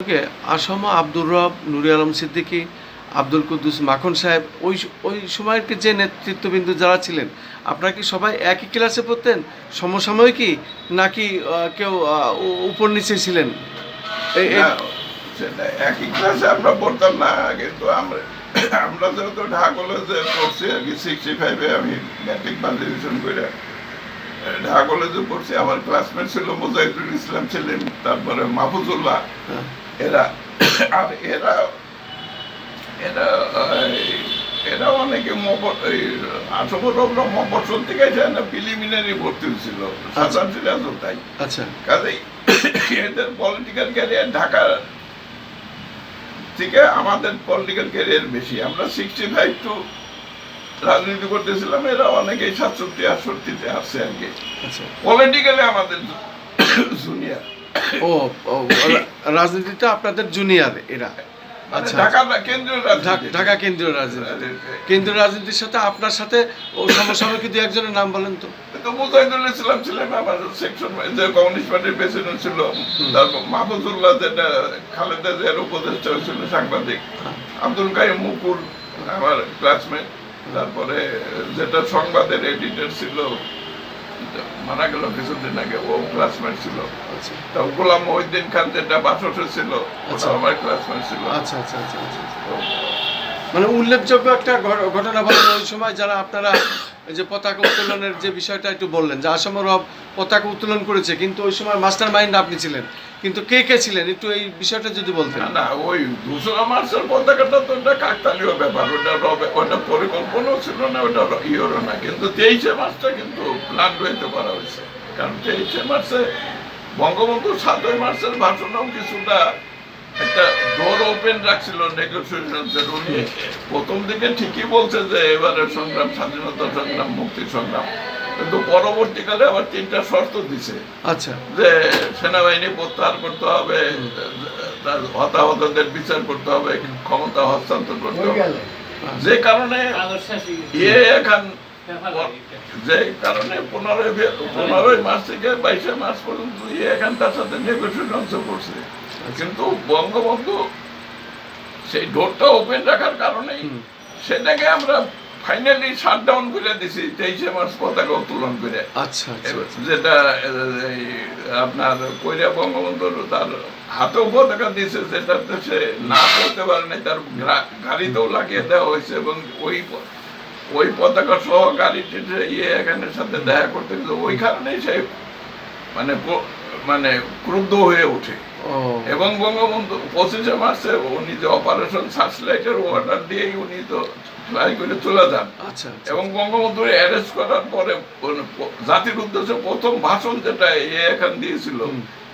থেকে আসম আব্দুর রব নুরি আলম সিদ্দিকী আব্দুল কুদ্দুস মাখন সাহেব ওই ওই সময়ের যে নেতৃত্ববিন্দু যারা ছিলেন আপনারা কি সবাই একই ক্লাসে পড়তেন? সমসাময়িকই নাকি কেউ উপর নিচে ছিলেন? একই ক্লাসে আমরা পড়তাম না কিন্তু আমরা আমরা যেহেতু ঢাকা কলেজে পড়ছি আর কি সিক্সটি ফাইভে আমি ম্যাট্রিক পাস ডিভিশন করে ঢাকা কলেজে পড়ছি। আমার ক্লাসমেট ছিল মুজাহিদুল ইসলাম ছিলেন তারপরে মাহফুজুল্লাহ। হ্যাঁ, এরা আর এরা এরা এরা অনেকে আঠেরো রব্র মফসল থেকে না প্রিলিমিনারি ভর্তি হয়েছিল সাধারণ সিরাজও তাই আচ্ছা। কাজেই এদের পলিটিক্যাল ক্যারিয়ার ঢাকা থেকে আমাদের পলিটিক্যাল ক্যারিয়ার বেশি। আমরা সিক্সটি ফাইভ টু রাজনীতি করতেছিলাম এরা অনেকেই সাতষট্টি আটষট্টিতে আসছে আর কি। আচ্ছা। পলিটিক্যালি আমাদের জুনিয়র ও রাজনীতিতে আপনাদের জুনিয়র এরা। মানে আচ্ছা। ঢাকা কেন্দ্রীয় রাজনীতি। কেন্দ্রীয় রাজনীতির সাথে আপনার সাথে ও সমসাময়িক দু একজনের নাম বলেন তো। তো মুজাহিদুল ইসলাম ছিলেন আমার সেকশন যে কমিউনিস্ট পার্টির প্রেসিডেন্ট ছিল। তারপর মাহফুজুল্লাহ যেটা খালেদা জিয়ার উপদেষ্টা ছিল সাংবাদিক। আব্দুল কাইম মুকুল আমার ক্লাসমেট তারপরে যেটা সংবাদের এডিটর ছিল মারা গেল কিছুদিন আগে ও ক্লাসমেট ছিল। তো গোলাম মহিউদ্দিন খান যেটা বাসসে ছিল আচ্ছা। ওটা আমার ক্লাসমেট ছিল। আচ্ছা আচ্ছা আচ্ছা আচ্ছা আচ্ছা। মানে উল্লেখযোগ্য একটা ঘটনা বলেন ওই সময় যারা আপনারা যে পতাকা উত্তোলনের যে বিষয়টা একটু বললেন যে আসাম রব পতাকা উত্তোলন করেছে কিন্তু ওই সময় মাস্টার মাইন্ড আপনি ছিলেন। কিন্তু কে কে ছিলেন? একটু এই বিষয়টা যদি বলতেন। না ওই দুশো মার্চের পতাকাটা তো ওটা কাকতালীয় ব্যাপার। ওটা ওটা পরিকল্পনাও ছিল না ওটা ইয়েরও না। কিন্তু তেইশে মার্চটা কিন্তু প্ল্যান করা হয়েছে। কারণ তেইশে মার্চে বঙ্গবন্ধু সাতই মার্চের ভাষণও কিছুটা একটা ডোর ওপেন রাখছিল নেগোসিয়েশনসের উনি প্রথম দিকে ঠিকই বলছে যে এবারে সংগ্রাম স্বাধীনতা সংগ্রাম মুক্তি সংগ্রাম। কিন্তু পরবর্তীকালে আবার তিনটা শর্ত দিছে। আচ্ছা। যে সেনাবাহিনী প্রত্যাহার করতে হবে তার হতাহতদের বিচার করতে হবে ক্ষমতা হস্তান্তর করতে হবে। যে কারণে ইয়ে এখন যে কারণে পনেরোই পনেরোই মার্চ থেকে বাইশে মার্চ পর্যন্ত এখন তার সাথে নেগোসিয়েশন করছে। কিন্তু বঙ্গবন্ধু সেই ডোরটা ওপেন রাখার কারণেই সেটাকে আমরা ফাইনালি শাট ডাউন করে দিছি তেইশে মার্চ পতাকা উত্তোলন করে। আচ্ছা আচ্ছা। যেটা আপনার কৈরা বঙ্গবন্ধুর তার হাতেও পতাকা দিয়েছে যেটাতে সে না করতে পারে নাই তার গাড়িতেও লাগিয়ে দেওয়া হয়েছে এবং ওই ওই পতাকা সহকারী ইয়ে এখানের সাথে দেখা করতে গেছে ওই কারণেই সে মানে মানে ক্রুদ্ধ হয়ে ওঠে। এবং বঙ্গবন্ধু পঁচিশে মার্চে উনি যে অপারেশন সার্চলাইটের অর্ডার দিয়েই উনি তো ফ্লাই করে চলে যান। আচ্ছা আচ্ছা এবং বঙ্গবন্ধু অ্যারেস্ট করার পরে জাতির উদ্দেশ্যে প্রথম ভাষণ যেটা এ এখান দিয়েছিল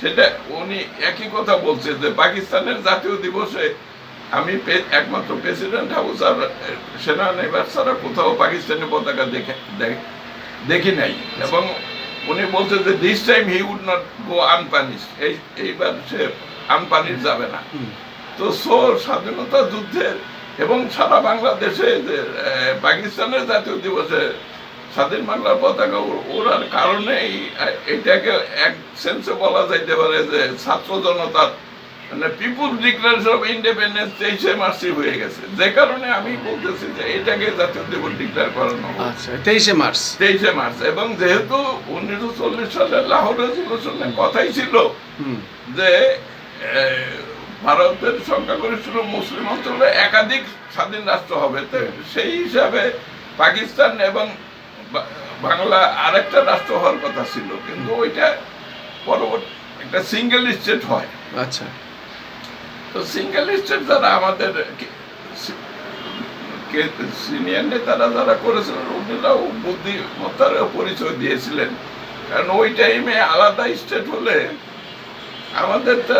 সেটা উনি একই কথা বলছে যে পাকিস্তানের জাতীয় দিবসে আমি একমাত্র প্রেসিডেন্ট হাউস আর সেনানিবাস ছাড়া কোথাও পাকিস্তানি পতাকা দেখে দেখি নাই। এবং উনি বলছে যে this time he would not go unpunished এই এইবার সে আনপানিশ যাবে না। তো সো স্বাধীনতা যুদ্ধের এবং সারা বাংলাদেশে পাকিস্তানের জাতীয় দিবসে স্বাধীন বাংলার পতাকা ওড়ার কারণে এটাকে এক সেন্সে বলা যাইতে পারে যে ছাত্র জনতার মানে পিপুল ডিক্লারেশন অফ ইন্ডিপেন্ডেন্স তেইশে মার্চই হয়ে গেছে। যে কারণে আমি বলতেছি যে এটাকে জাতীয় দিবস ডিক্লেয়ার করানো আচ্ছা তেইশে মার্চ। তেইশে মার্চ। এবং যেহেতু উনিশশো চল্লিশ সালে লাহোর রেজলিউশনের কথাই ছিল যে ভারতের সংখ্যাগরিষ্ঠ মুসলিম অঞ্চলে একাধিক স্বাধীন রাষ্ট্র হবে তো সেই হিসাবে পাকিস্তান এবং বাংলা আরেকটা রাষ্ট্র হওয়ার কথা ছিল। কিন্তু ওইটা পরবর্তী একটা সিঙ্গেল স্টেট হয়। আচ্ছা। তো সিঙ্গেল স্টেট যারা আমাদের সিনিয়র নেতারা যারা করেছিলেন উনিরাও বুদ্ধিমত্তার পরিচয় দিয়েছিলেন। কারণ ওই টাইমে আলাদা স্টেট হলে আমাদের তো,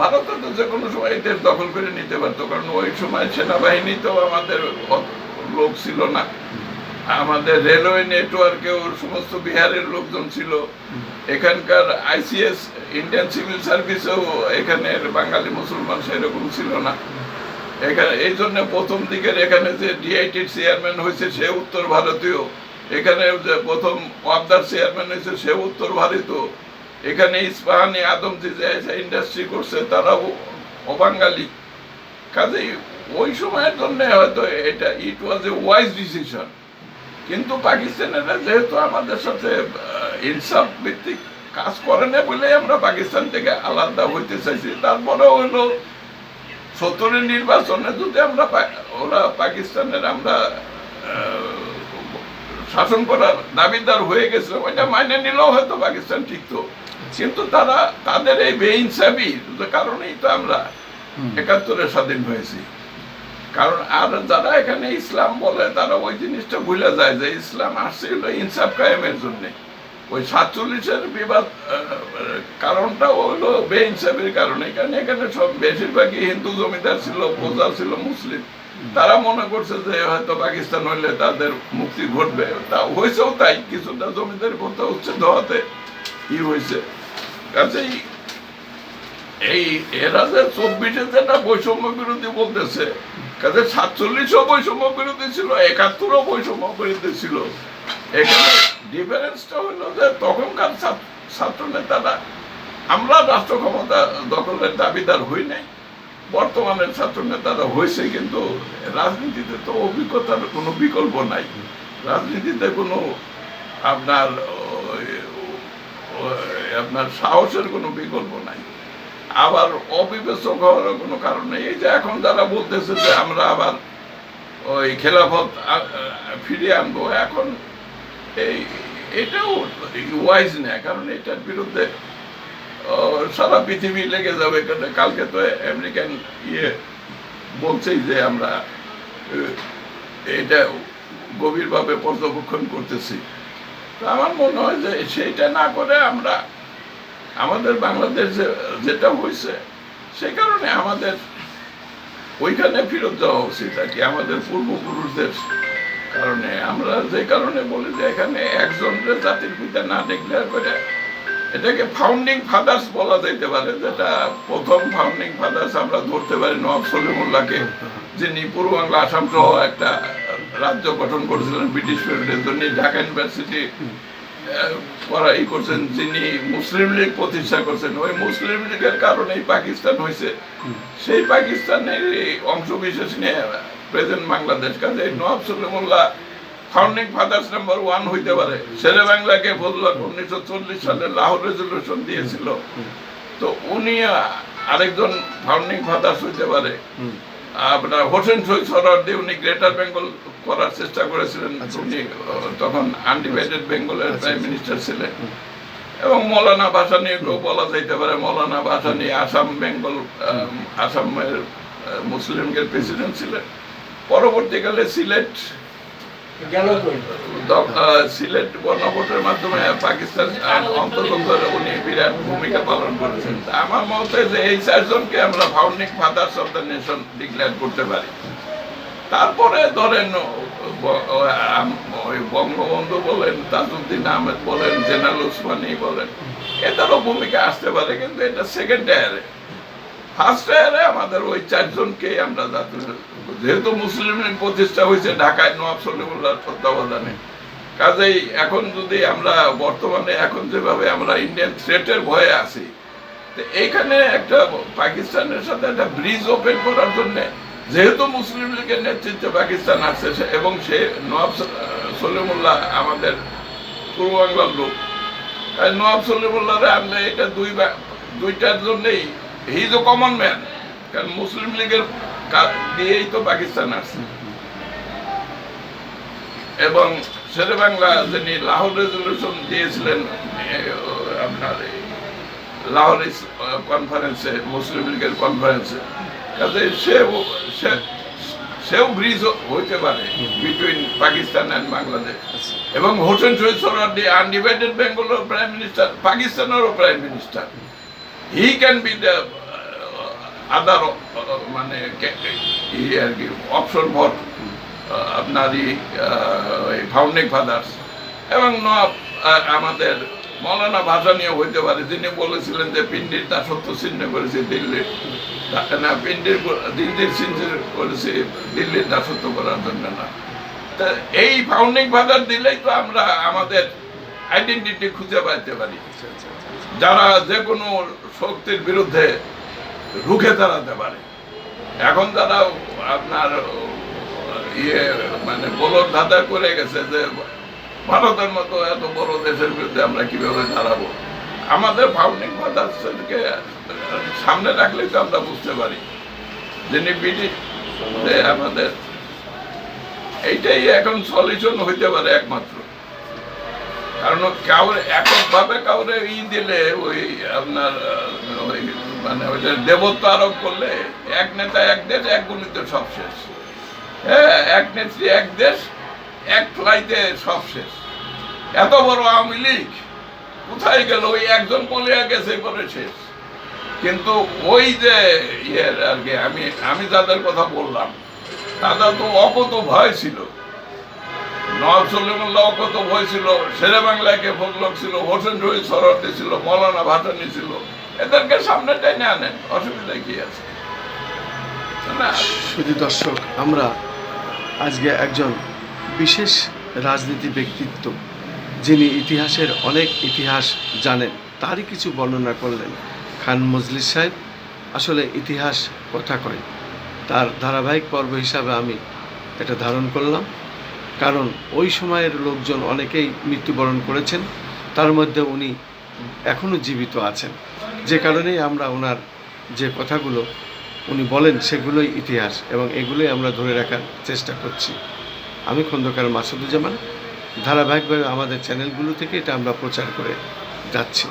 ভারতে তো যে কোনো সময় দেশ দখল করে নিতে পারতো। কারণ ওই সময় সেনাবাহিনী তো আমাদের লোক ছিল না। আমাদের রেলওয়ে নেটওয়ার্কে ওর সমস্ত বিহারের লোকজন ছিল। এখানকার আইসিএস ইন্ডিয়ান সিভিল সার্ভিসেও এখানের বাঙালি মুসলমান সেরকম ছিল না। এখানে, এই জন্য প্রথম দিকের এখানে যে ডিআইটির চেয়ারম্যান হয়েছে, সে উত্তর ভারতীয়। এখানে যে প্রথম ওয়াবদার চেয়ারম্যান হয়েছে, সে উত্তর ভারতীয়। এখানে ইস্পাহানি আদমজি যে ইন্ডাস্ট্রি করছে, তারাও অবাঙ্গালি কাজেই ওই সময়ের জন্য হয়তো এটা ইট ওয়াজ এ ওয়াইজ ডিসিশন কিন্তু পাকিস্তানেরা যেহেতু আমাদের সাথে ইনসাফ ভিত্তিক কাজ করে না বলে আমরা পাকিস্তান থেকে আলাদা হইতে চাইছি। তারপরে হইল সত্তরের নির্বাচনে যদি আমরা ওরা পাকিস্তানের আমরা শাসন করার দাবিদার হয়ে গেছে ওইটা মাইনে নিলেও হয়তো পাকিস্তান ঠিক তো। কিন্তু তারা তাদের এই বেইনসাবি কারণেই তো আমরা একাত্তরে স্বাধীন হয়েছি। কারণ আর যারা এখানে ইসলাম বলে, তারা ওই জিনিসটা ভুলে যায় যে ইসলাম আসছে ইনসাফ কায়েমের জন্য। ওই সাতচল্লিশের বিবাদ কারণটা হলো বেইনসাফের কারণে। কারণ এখানে সব বেশিরভাগই হিন্দু জমিদার ছিল, প্রজা ছিল, মুসলিম। তারা মনে করছে যে হয়তো পাকিস্তান হইলে তাদের মুক্তি ঘটবে। তা হয়েছেও তাই, কিছুটা জমিদারি প্রথা উচ্ছেদ হওয়াতে ই হয়েছে। কাজেই এই এরা যে চব্বিশে যেটা বৈষম্য বিরোধী বলতেছে কাজে সাতচল্লিশও বৈষম্য বিরোধী ছিল, একাত্তরও বৈষম্য বিরোধী ছিল। এখানে ডিফারেন্সটা হলো যে তখনকার ছাত্র- নেতারা আমরা রাষ্ট্র ক্ষমতা দখলের দাবিদার হই নাই বর্তমানের ছাত্র নেতারা হয়েছে কিন্তু রাজনীতিতে তো অভিজ্ঞতার কোনো বিকল্প নাই। রাজনীতিতে কোনো আপনার আপনার সাহসের কোনো বিকল্প নাই। আবার অবিবেচক হওয়ার কোনো কারণ নেই। এই যে এখন যারা বলতেছে যে আমরা আবার ওই খেলাফত ফিরিয়ে আনব, এখন এই, এটাও ওয়াইজ না, কারণ এটার বিরুদ্ধে সারা পৃথিবী লেগে যাবে। কালকে তো আমেরিকান ইয়ে বলছেই যে আমরা এটা গভীরভাবে পর্যবেক্ষণ করতেছি। তো আমার মনে হয় যে সেইটা না করে আমরা আমাদের বাংলাদেশ যেটা হয়েছে সেই কারণে আমাদের ওইখানে ফেরত যাওয়া উচিত আর কি। আমাদের পূর্বপুরুষদের কারণে। আমরা যে কারণে বলি যে, এখানে একজনকে জাতির পিতা না ডিক্লেয়ার করে, এটাকে ফাউন্ডিং ফাদার্স বলা যেতে পারে, যেটা প্রথম ফাউন্ডিং ফাদার্স আমরা ধরতে পারি নবাব সলিমুল্লাহকে, যিনি পূর্ব বাংলা আসাম সহ একটা রাজ্য গঠন করেছিলেন ব্রিটিশ জন্য ঢাকা ইউনিভার্সিটি ই করছেন, যিনি মুসলিম লীগ প্রতিষ্ঠা করছেন, ওই মুসলিম লীগের কারণেই পাকিস্তান হয়েছে। সেই পাকিস্তানের অংশ বিশেষ নিয়ে প্রেজেন্ট বাংলাদেশ কাজে Nawab Salimullah founding fathers number one হইতে পারে। শেরে বাংলাকে বললাম উনিশশো চল্লিশ সালে লাহোর রেজলিউশন দিয়েছিল। তো উনি আরেকজন ফাউন্ডিং ফাদার্স হইতে পারে। আপনার হোসেন শহীদ সরার্দি উনি গ্রেটার বেঙ্গল করার চেষ্টা করেছিলেন। উনি তখন আনডিভাইডেড বেঙ্গলের প্রাইম মিনিস্টার ছিলেন। এবং মৌলানা ভাসানিকেও বলা যাইতে পারে মৌলানা ভাসানি আসাম বেঙ্গল আসামের মুসলিমের প্রেসিডেন্ট ছিলেন। পরবর্তীকালে সিলেট সিলেট গণভোটের মাধ্যমে পাকিস্তান অন্তর্গত উনি বিরাট ভূমিকা পালন করেছেন। আমার মতে যে এই চারজনকে আমরা founding fathers of the nation declare করতে পারি। তারপরে ধরেন ওই বঙ্গবন্ধু বলেন, তাজউদ্দিন আহমেদ বলেন, জেনারেল উসমানি বলেন, এদেরও ভূমিকা আসতে পারে, কিন্তু এটা সেকেন্ড টায়ারে আমাদের ওই চারজনকে আমরা যেহেতু মুসলিম প্রতিষ্ঠা হয়েছে, ঢাকায় নওয়াব সলিমুল্লাহর তত্ত্বাবধানে। কাজেই এখন যদি আমরা বর্তমানে এখন যেভাবে আমরা ইন্ডিয়ান থ্রেটের ভয়ে আছি এইখানে একটা পাকিস্তানের সাথে একটা ব্রিজ ওপেন করার জন্য যেহেতু মুসলিম লীগের নেতৃত্বে পাকিস্তান আসছে, সে- এবং সে নওয়াব সলিমুল্লাহ আমাদের পূর্ব বাংলার লোক। তাই নওয়াব সলিমুল্লাহরে আনলে এটা দুই দুইটার জন্যই কমন ম্যান কারণ মুসলিম লীগের দিয়েই তো পাকিস্তান এবং শেরে বাংলা যিনি লাহোর রেজলিউশন দিয়েছিলেন আপনার লাহোর কনফারেন্সে মুসলিম লীগের কনফারেন্সে সে- সেও ব্রিজ হইতে পারে বিটুইন পাকিস্তান অ্যান্ড বাংলাদেশ। এবং হোসেন শহীদ সোহরাওয়ার্দী আনডিভাইডেড বেঙ্গলের prime minister পাকিস্তানেরও prime minister he can be the other মানে আর কি অপশন ফর আপনার এই ফাউন্ডিং ফাদার্স এবং আহ, আমাদের মৌলানা ভাষা নিয়ে হইতে পারে যিনি বলেছিলেন যে পিন্ডির দাসত্ব ছিন্ন করেছে দিল্লির না পিন্ডির দিল্লির চিহ্ন করেছে দিল্লির দাসত্ব করার জন্য না। তা এই ফাউন্ডিং ফাদার দিলেই তো আমরা আমাদের আইডেন্টিটি খুঁজে পাইতে পারি। যারা যে কোনো শক্তির বিরুদ্ধে রুখে দাঁড়াতে পারে। এখন তারা আপনার ইয়ে মানে বলর ধাঁধা করে গেছে যে, ভারতের মতো এত বড় দেশের বিরুদ্ধে আমরা কীভাবে দাঁড়াবো? আমাদের ফাউন্ডিং ফাদার্সকে সামনে রাখলে তো আমরা বুঝতে পারি। যিনি ব্রিটিশ আমাদের, এইটাই এখন সলিউশন হইতে পারে একমাত্র। কারণ কাউরে এককভাবে কাউরে ই দিলে ওই আপনার, ওই মানে ওইটা দেবত্ব আরোপ করলে এক নেতা, এক দেশ, এক গুলিতে সব শেষ। হ্যাঁ এক নেত্রী, এক দেশ, এক ফ্লাইতে সব শেষ। এত বড় আওয়ামী লীগ কোথায় গেল? ওই একজন পলিয়া গেছে পরে শেষ। কিন্তু ওই যে ইয়ের আর কি, আমি আমি যাদের কথা বললাম, তাদের তো অকত ভয় ছিল। নওয়াব সলিমুল্লাহ অকত ভয় ছিল, শেরে বাংলাকে ফজলক ছিল, হোসেন রহিদ সরদি ছিল, মৌলানা ভাটানি ছিল। এদেরকে সামনে টেনে আনেন অসুবিধা কি আছে? শুধু দর্শক, আমরা আজকে একজন বিশেষ রাজনীতি ব্যক্তিত্ব, যিনি ইতিহাসের অনেক ইতিহাস জানেন, তারই কিছু বর্ণনা করলেন। খান মজলিস সাহেব আসলে ইতিহাস কথা কয়। তার ধারাবাহিক পর্ব হিসাবে আমি এটা ধারণ করলাম। কারণ ওই সময়ের লোকজন অনেকেই মৃত্যুবরণ করেছেন, তার মধ্যে উনি এখনও জীবিত আছেন। যে কারণেই আমরা ওনার যে কথাগুলো উনি বলেন সেগুলোই ইতিহাস এবং এগুলোই আমরা ধরে রাখার চেষ্টা করছি। আমি খন্দকার মাসুদুজ্জামান, ধারাবাহিকভাবে আমাদের চ্যানেলগুলো থেকে এটা আমরা প্রচার করে যাচ্ছি।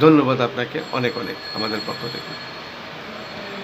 ধন্যবাদ আপনাকে অনেক অনেক আমাদের পক্ষ থেকে।